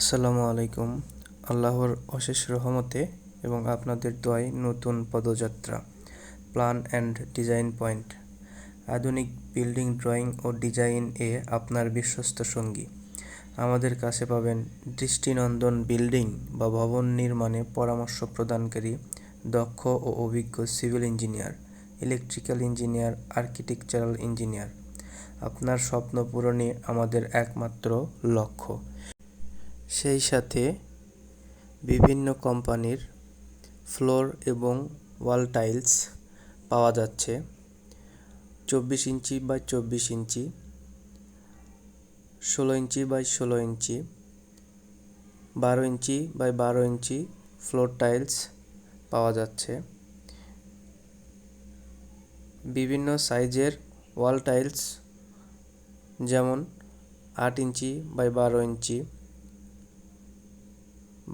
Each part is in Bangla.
আসসালামু আলাইকুম। আল্লাহর অশেষ রহমতে এবং আপনাদের দোয়ায় নতুন পদযাত্রা, প্ল্যান অ্যান্ড ডিজাইন পয়েন্ট। আধুনিক বিল্ডিং ড্রয়িং ও ডিজাইন এ আপনার বিশ্বস্ত সঙ্গী। আমাদের কাছে পাবেন দৃষ্টিনন্দন বিল্ডিং বা ভবন নির্মাণে পরামর্শ প্রদানকারী, দক্ষ ও অভিজ্ঞ civil engineer, electrical engineer, architectural engineer. আপনার স্বপ্ন পূরণে আমাদের একমাত্র লক্ষ্য। সেই সাথে বিভিন্ন কোম্পানির ফ্লোর এবং ওয়াল টাইলস পাওয়া যাচ্ছে। চব্বিশ ইঞ্চি বাই চব্বিশ ইঞ্চি, ষোলো ইঞ্চি বাই ষোলো ইঞ্চি, বারো ইঞ্চি বাই বারো ইঞ্চি ফ্লোর টাইলস পাওয়া যাচ্ছে। বিভিন্ন সাইজের ওয়াল টাইলস যেমন আট ইঞ্চি বাই বারো ইঞ্চি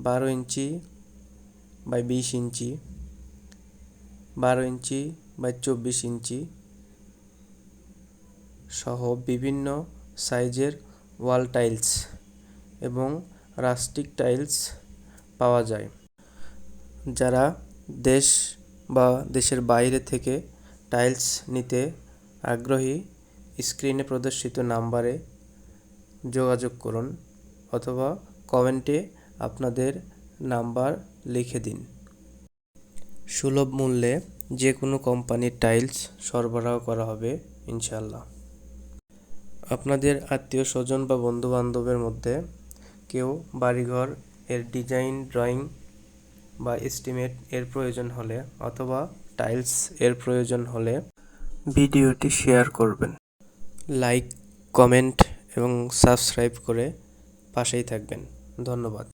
বারো ইঞ্চি বাই বিশ ইঞ্চি, বারো ইঞ্চি বাই চব্বিশ ইঞ্চি সহ বিভিন্ন সাইজের ওয়াল টাইলস এবং রাস্টিক টাইলস পাওয়া যায়। যারা দেশ বা দেশের বাইরে থেকে টাইলস নিতে আগ্রহী, স্ক্রিনে প্রদর্শিত নাম্বারে যোগাযোগ করুন অথবা কমেন্টে আপনাদের নাম্বার লিখে দিন। সুলভ মূল্যে যে কোনো কোম্পানির টাইলস সরবরাহ করা হবে ইনশাল্লাহ আপনাদের আত্মীয় স্বজন বা বন্ধু বান্ধবের মধ্যে কেউ বাড়িঘর, এর ডিজাইন, ড্রয়িং বা এস্টিমেট এর প্রয়োজন হলে অথবা টাইলস এর প্রয়োজন হলে ভিডিওটি শেয়ার করবেন। লাইক, কমেন্ট এবং সাবস্ক্রাইব করে পাশেই থাকবেন। ধন্যবাদ।